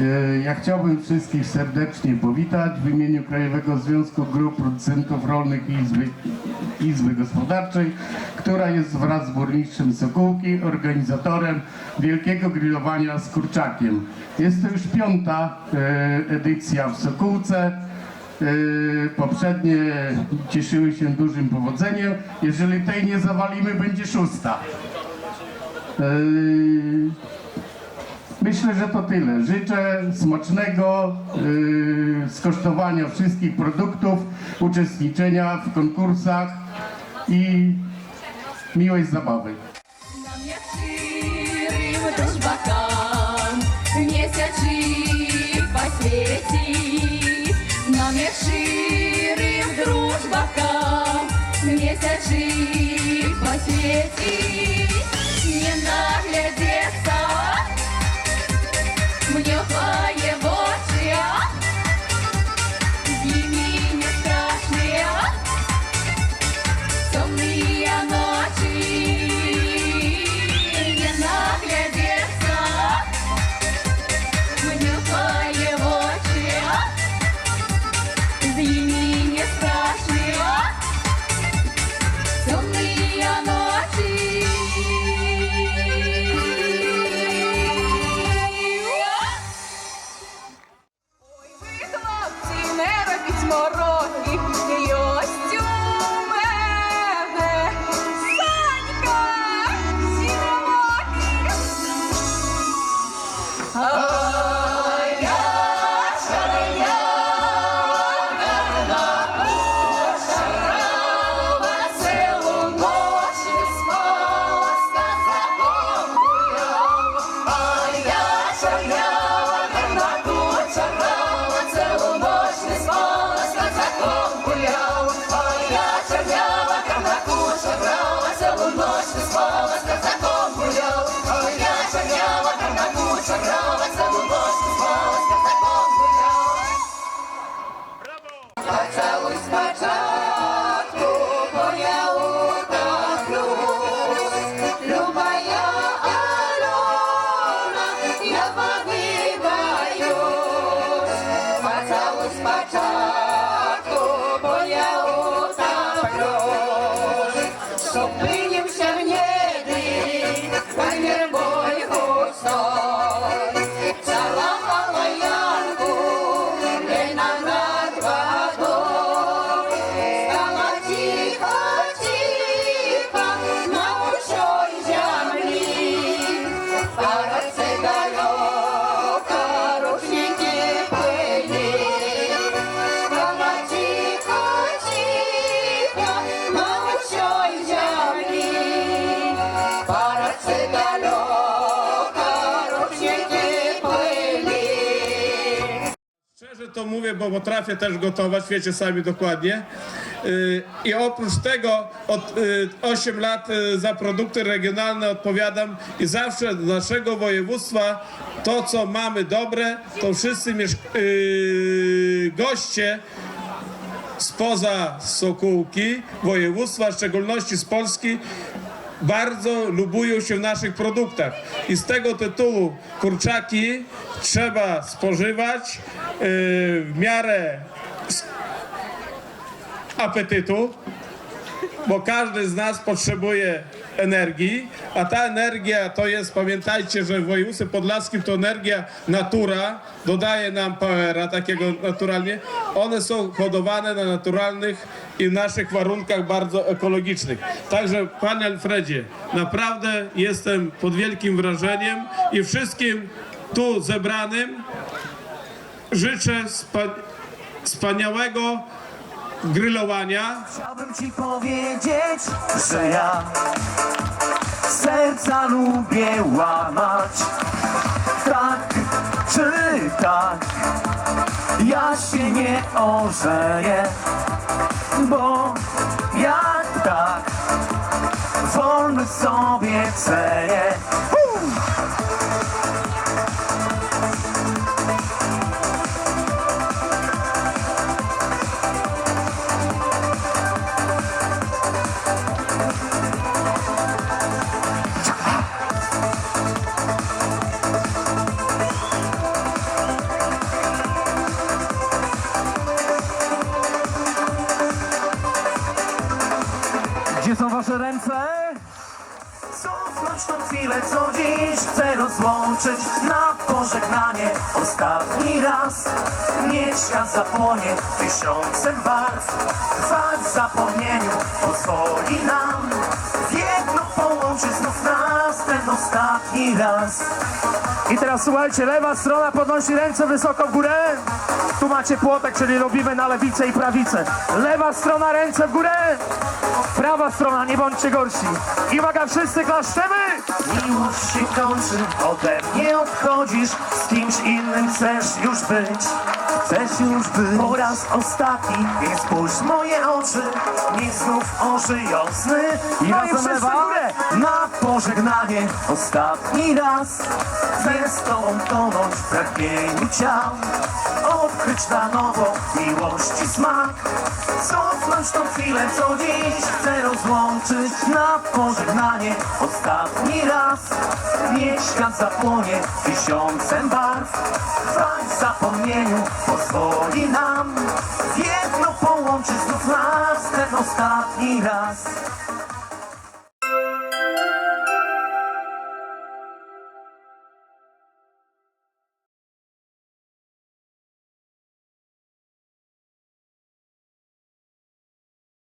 E, Ja chciałbym wszystkich serdecznie powitać w imieniu Krajowego Związku Grup Producentów Rolnych i Izby, Izby Gospodarczej, która jest wraz z burmistrzem Sokółki organizatorem wielkiego grillowania z kurczakiem. Jest to już piąta e, edycja w Sokółce. E, Poprzednie cieszyły się dużym powodzeniem. Jeżeli tej nie zawalimy, będzie szósta. E, Myślę, że to tyle. Życzę smacznego yy, skosztowania wszystkich produktów, uczestniczenia w konkursach i miłej zabawy. Нам як щирим дружбакам місячі посвіті, нам як Вася у ночь не спала, с казаком гулял, а меня шагала, когда куча рвалась, у ночь не спала, с казаком гулял. Поцелуй спочатку, бо я утоплюсь, любая Алена, я воды боюсь. Поцелуй спочатку, бо я утоплюсь, щоб to mówię, bo potrafię też gotować, wiecie sami dokładnie. Yy, I oprócz tego od yy, 8 lat yy, za produkty regionalne odpowiadam i zawsze do naszego województwa to, co mamy dobre, to wszyscy goście spoza Sokółki, województwa, w szczególności z Polski, bardzo lubują się w naszych produktach. I z tego tytułu kurczaki trzeba spożywać yy, w miarę apetytu, bo każdy z nas potrzebuje energii, a ta energia to jest, pamiętajcie, że w województwie podlaskim to energia natura, dodaje nam powera takiego naturalnie. One są hodowane na naturalnych i w naszych warunkach bardzo ekologicznych. Także panie Alfredzie, naprawdę jestem pod wielkim wrażeniem i wszystkim tu zebranym życzę spa- wspaniałego grillowania. Chciałbym ci powiedzieć, że ja serca lubię łamać. Tak czy tak, ja się nie ożeję, bo jak tak, wolny sobie cenię. Proszę ręce. Cofnąć tą chwilę, co dziś chcę rozłączyć na pożegnanie ostatni raz. Niech świat zapłonie tysiącem barw, trwać w zapomnieniu pozwoli nam w jedno połączyć znów nas ten ostatni raz. Teraz słuchajcie, lewa strona podnosi ręce wysoko w górę. Tu macie płotek, czyli robimy na lewicę i prawicę. Lewa strona ręce w górę. Prawa strona, nie bądźcie gorsi. I uwaga, wszyscy klaszczemy! Miłość się kończy, ode mnie odchodzisz, z kimś innym chcesz już być. Chcesz już być. Po raz ostatni, więc spójrz moje oczy, niech znów ożyją sny. I razem wszyscy w górę, na pożegnanie, ostatni raz. Chcę z tobą tonąć w pragnieniu ciał, odkryć na nowo miłości smak. Cofnąć tą chwilę, co dziś chcę rozłączyć na pożegnanie ostatni raz. Niech świat zapłonie tysiącem barw, trwać w zapomnieniu pozwoli nam jedno połączyć znów nas ten ostatni raz.